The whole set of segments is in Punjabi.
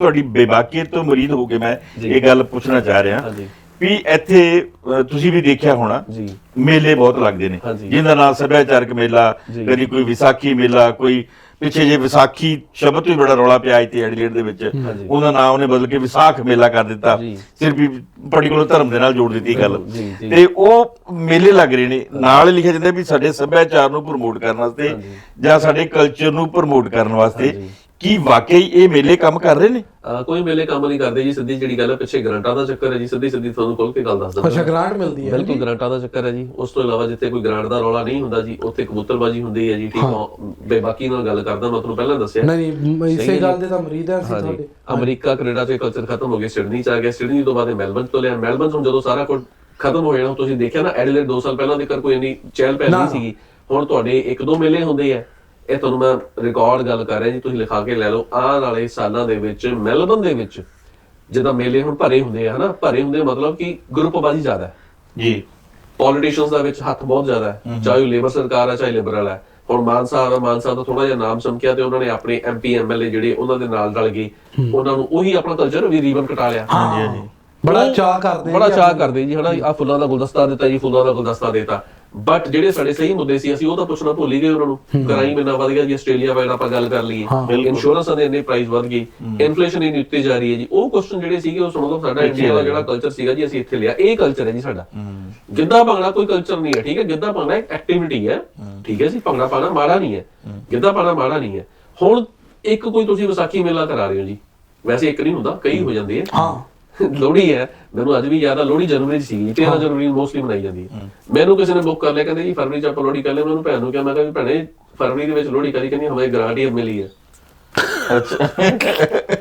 ਤੁਹਾਡੀ ਬੇਬਾਕੀਅਤ ਤੋਂ ਮਰੀਦ ਹੋ ਕੇ ਮੈਂ। ਇਹ ਗੱਲ ਪੁੱਛਣਾ ਚਾਹ ਰਿਹਾ ਵੀ ਇੱਥੇ ਤੁਸੀਂ ਵੀ ਦੇਖਿਆ ਹੋਣਾ ਜੀ ਮੇਲੇ ਬਹੁਤ ਲੱਗਦੇ ਨੇ। ਜਿਹਦਾ ਨਾਮ ਸੱਭਿਆਚਾਰਕ ਮੇਲਾ। ਕਦੀ ਕੋਈ ਵਿਸਾਖੀ ਮੇਲਾ ਕੋਈ ਪਿੱਛੇ ਜੇ ਵਿਸਾਖੀ ਸ਼ਬਦ ਤੋਂ ਹੀ ਬੜਾ ਰੌਲਾ ਪਿਆ ਇੱਥੇ ਐਡੀਲੇਡ ਦੇ ਵਿੱਚ। ਉਹਦਾ ਨਾਮ ਉਹਨੇ ਬਦਲ ਕੇ ਵਿਸਾਖ ਮੇਲਾ ਕਰ ਦਿੱਤਾ। ਸਿਰਫ ਵੀ ਪਾਰਟਿਕੂਲਰ ਧਰਮ ਦੇ ਨਾਲ ਜੋੜ ਦਿੱਤੀ ਗੱਲ। ਤੇ ਉਹ ਮੇਲੇ ਲੱਗ ਰਹੇ ਨੇ ਨਾਲ ਲਿਖਿਆ ਜਾਂਦਾ ਵੀ ਸਾਡੇ ਸੱਭਿਆਚਾਰ ਨੂੰ ਪ੍ਰਮੋਟ ਕਰਨ ਵਾਸਤੇ। ਜਾਂ ਸਾਡੇ ਕਲਚਰ ਨੂੰ ਪ੍ਰਮੋਟ ਕਰਨ ਵਾਸਤੇ। ਕੀ ਵਾਕਈ ਇਹ ਮੇਲੇ ਕੰਮ ਕਰ ਰਹੇ ਨੇ? ਅਹ ਕੋਈ ਮੇਲੇ ਕੰਮ ਨਹੀਂ ਕਰਦੇ ਜੀ ਸਿੱਧੀ ਜਿਹੜੀ ਗੱਲ ਹੈ ਪਿੱਛੇ ਗਰੰਟਾਂ ਦਾ ਚੱਕਰ ਹੈ ਜੀ ਸਿੱਧੀ ਸਿੱਧੀ ਤੁਹਾਨੂੰ ਖੋਲ ਕੇ ਗੱਲ ਦੱਸ ਦਿੰਦਾ। ਅੱਛਾ ਗ੍ਰਾਂਟ ਮਿਲਦੀ ਹੈ। ਬਿਲਕੁਲ ਗਰੰਟਾਂ ਦਾ ਚੱਕਰ ਹੈ ਜੀ। ਉਸ ਤੋਂ ਇਲਾਵਾ ਜਿੱਥੇ ਕੋਈ ਗ੍ਰਾਂਟ ਦਾ ਰੌਲਾ ਨਹੀਂ ਹੁੰਦਾ ਜੀ ਉੱਥੇ ਕਬੂਤਰਬਾਜੀ ਹੁੰਦੀ ਹੈ ਜੀ ਠੀਕ ਹੈ। ਬੇਬਾਕੀ ਨਾਲ ਗੱਲ ਕਰਦਾ ਮੈਂ ਤੁਹਾਨੂੰ ਪਹਿਲਾਂ ਦੱਸਿਆ। ਨਹੀਂ ਨਹੀਂ ਇਸੇ ਹੈ ਗੱਲ। ਦੇ ਤਾਂ ਮਰੀਦ ਆ ਅਸੀਂ ਤੁਹਾਡੇ। ਅਮਰੀਕਾ ਕੈਨੇਡਾ ਤੇ ਕਲਚਰ ਖਤਮ ਹੋ ਗਿਆ ਸਿਡਨੀ ਚ ਆ ਗਿਆ ਸਿਡਨੀ ਤੋਂ ਬਾਅਦ ਇਹ ਮੈਲਬਨ ਤੋਂ ਲਿਆ। ਮੈਲਬਨ ਤੋਂ ਜਦੋਂ ਸਾਰਾ ਕੁਝ ਖਤਮ ਹੋ ਜਾਣਾ ਤੁਸੀਂ ਦੇਖਿਆ ਨਾ ਐਡੀਲੇਡ 2 ਸਾਲ ਪਹਿਲਾਂ ਦੇ ਕਰ ਕੋਈ ਇੰਨੀ ਚਹਿਲ ਪਹਿਲ। ਨਹੀਂ ਸੀਗੀ। ਹੁਣ ਤੁਹਾਡੇ ਇੱਕ ਦੋ ਮੇਲੇ ਹੁੰਦੇ ਆ। ਇਹ ਤੁਹਾਨੂੰ ਮੈਂ ਰਿਕਾਰਡ ਗੱਲ ਕਰ ਰਿਹਾ ਜੀ ਤੁਸੀਂ ਲਿਖਾ ਕੇ ਲੈ ਲਓ। ਆਉਣ ਵਾਲੇ ਸਾਲਾਂ ਦੇ ਵਿੱਚ ਮੈਲਬਨ ਦੇ ਵਿੱਚ ਜਿੱਦਾਂ ਮੇਲੇ ਹੁਣ ਭਰੇ ਹੁੰਦੇ ਆ ਹਨਾ? ਭਰੇ ਹੁੰਦੇ ਮਤਲਬ ਕਿ ਗਰੁੱਪਬਾਜ਼ੀ ਜ਼ਿਆਦਾ ਹੈ। ਜੀ। ਪੋਲੀਟੀਸ਼ੀਅਨਸ ਦਾ ਵਿੱਚ ਹੱਥ ਬਹੁਤ ਜ਼ਿਆਦਾ ਹੈ। ਚਾਹੇ ਉਹ ਲੇਬਰ ਸਰਕਾਰ ਹੈ ਚਾਹੇ ਲਿਬਰਲ ਹੈ ਹੁਣ ਮਾਨ ਸਾਹਿਬ ਆ ਮਾਨ ਸਾਹਿਬ ਦਾ ਥੋੜਾ ਜਿਹਾ ਨਾਮ ਚਮਕਿਆ ਤੇ ਉਹਨਾਂ ਨੇ ਆਪਣੇ ਐਮਪੀ ਐਮਐਲਏ ਜਿਹੜੇ ਉਹਨਾਂ ਦੇ ਨਾਲ ਰਲ ਗਏ। ਉਹਨਾਂ ਨੂੰ ਉਹੀ ਆਪਣਾ ਕਲਚਰ ਵੀ ਰੀਵਨ ਕਟਾ ਲਿਆ। ਹਾਂਜੀ ਹਾਂਜੀ। ਬੜਾ ਚਾਅ ਕਰਦੇ ਬੜਾ ਜੀ ਚਾਹ। ਕਰਦੇ ਜੀ ਹਨਾ? ਆ ਫੁੱਲਾਂ ਦਾ ਗੁਲਦਸਤਾ ਦਿੱਤਾ ਜੀ ਫੁੱਲਾਂ ਦਾ ਗੁਲਦਸਤਾ ਦਿੱਤਾ। ਬਟ ਜਿਹੜੇ ਸਾਡੇ ਸਹੀ ਮੁੱਦੇ ਸੀ ਅਸੀਂ ਉਹ ਤਾਂ ਪੁੱਛਣਾ ਭੁੱਲ ਹੀ ਗਏ ਉਹਨਾਂ ਨੂੰ। ਕਰਾਈਮ ਇੰਨਾ ਵਧ ਗਿਆ ਜੀ ਆਸਟ੍ਰੇਲੀਆ ਵਗੈਰਾ ਆਪਾਂ ਗੱਲ ਕਰ ਲਈਏ। ਇੰਸ਼ੋਰੈਂਸ ਦੇ ਇੰਨੇ ਪ੍ਰਾਈਸ ਵਧ ਗਈ। ਇਨਫਲੇਸ਼ਨ ਇੰਨੀ ਉੱਤੇ ਜਾ ਰਹੀ ਹੈ ਜੀ। ਉਹ ਕੁਐਸਚਨ ਜਿਹੜੇ ਸੀਗੇ ਉਹ ਸੁਣੋ ਤਾਂ ਸਾਡਾ ਇੰਡੀਆ ਦਾ ਜਿਹੜਾ ਕਲਚਰ ਸੀਗਾ ਜੀ ਅਸੀਂ ਇੱਥੇ ਲਿਆ। ਇਹ ਕਲਚਰ ਹੈ ਜੀ ਸਾਡਾ। ਗਿੱਧਾ ਭੰਗੜਾ ਕੋਈ ਕਲਚਰ ਨਹੀਂ ਹੈ ਠੀਕ ਹੈ? ਗਿੱਧਾ ਭੰਗੜਾ ਇੱਕ ਐਕਟੀਵਿਟੀ ਹੈ। ਠੀਕ ਹੈ ਜੀ ਭੰਗੜਾ ਪਾਣਾ ਮਾੜਾ ਨਹੀਂ ਹੈ। ਗਿੱਧਾ ਪਾਣਾ ਮਾੜਾ ਨਹੀਂ ਹੈ। ਹੁਣ ਇੱਕ ਕੋਈ ਤੁਸੀਂ ਵਿਸਾਖੀ ਮੇਲਾ ਕਰਾ ਰਹੇ ਹੋ ਜੀ। ਵੈਸੇ ਇੱਕ ਨਹੀਂ ਹੁੰਦਾ ਕਈ ਹੋ ਜਾਂਦੇ ਆ ਹਾਂ। ਲੋਹੜੀ ਹੈ। ਮੈਨੂੰ ਅੱਜ ਵੀ ਯਾਦ ਆ ਲੋਹੜੀ ਜਨਵਰੀ ਚ ਸੀਗੀ। 13 ਜਨਵਰੀ ਨੂੰ ਮੋਸਟਲੀ ਮਨਾਈ ਜਾਂਦੀ ਹੈ। ਮੈਨੂੰ ਕਿਸੇ ਨੇ ਬੁੱਕ ਕਰ ਲਿਆ ਕਹਿੰਦੇ ਜੀ ਫਰਵਰੀ ਚ ਆਪਾਂ ਲੋਹੜੀ ਕਰ ਲਿਆ ਉਹਨਾਂ ਨੂੰ ਭੈਣ ਨੂੰ ਕਿਹਾ ਮੈਂ ਕਿਹਾ ਵੀ ਭੈਣੇ ਫਰਵਰੀ ਦੇ ਵਿੱਚ ਲੋਹੜੀ ਕਰੀ ਕਹਿੰਦੀ ਹਮੇ ਗਾਰੰਟੀ ਮਿਲੀ ਹੈ।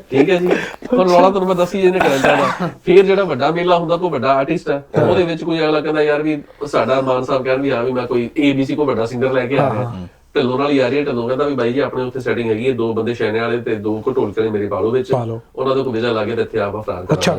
ਠੀਕ ਹੈ ਜੀ। ਹੁਣ ਰੌਲਾ ਤੁਹਾਨੂੰ ਮੈਂ ਦੱਸੀ ਜਿਹਨੇ ਕਰੰਟਾ ਦਾ। ਫਿਰ ਜਿਹੜਾ ਵੱਡਾ ਮੇਲਾ ਹੁੰਦਾ ਕੋਈ ਵੱਡਾ ਆਰਟਿਸਟ ਹੈ ਉਹਦੇ ਵਿੱਚ ਕੋਈ ਅਗਲਾ ਕਹਿੰਦਾ ਯਾਰ ਵੀ ਸਾਡਾ ਮਾਨ ਸਾਹਿਬ ਕਹਿਣ ਵੀ ਹਾਂ ਵੀ ਮੈਂ ਕੋਈ ABC ਕੋਈ ਵੱਡਾ ਸਿੰਗਰ ਲੈ ਕੇ ਆ ਰਿਹਾ ਢਿੱਲੋਂ ਨਾਲ ਹੀ ਆ ਰਹੀ ਹੈ ਢਿੱਲੋਂ ਕਹਿੰਦਾ ਵੀ ਬਾਈ ਜੀ ਆਪਣੇ ਉੱਥੇ ਸੈਟਿੰਗ ਹੈਗੀ ਹੈ ਦੋ ਬੰਦੇ ਸ਼ੈਨੇ ਵਾਲੇ ਤੇ ਦੋ ਘਟੋਲਕੇ ਨੇ ਮੇਰੇ ਪਾਲੋ ਵਿੱਚ। ਉਹਨਾਂ ਦਾ ਕੋਈ ਵੀਜ਼ਾ ਲੱਗੇ ਤੇ ਇੱਥੇ ਆਪਾਂ ਕਰਾਂਗੇ ਅੱਛਾ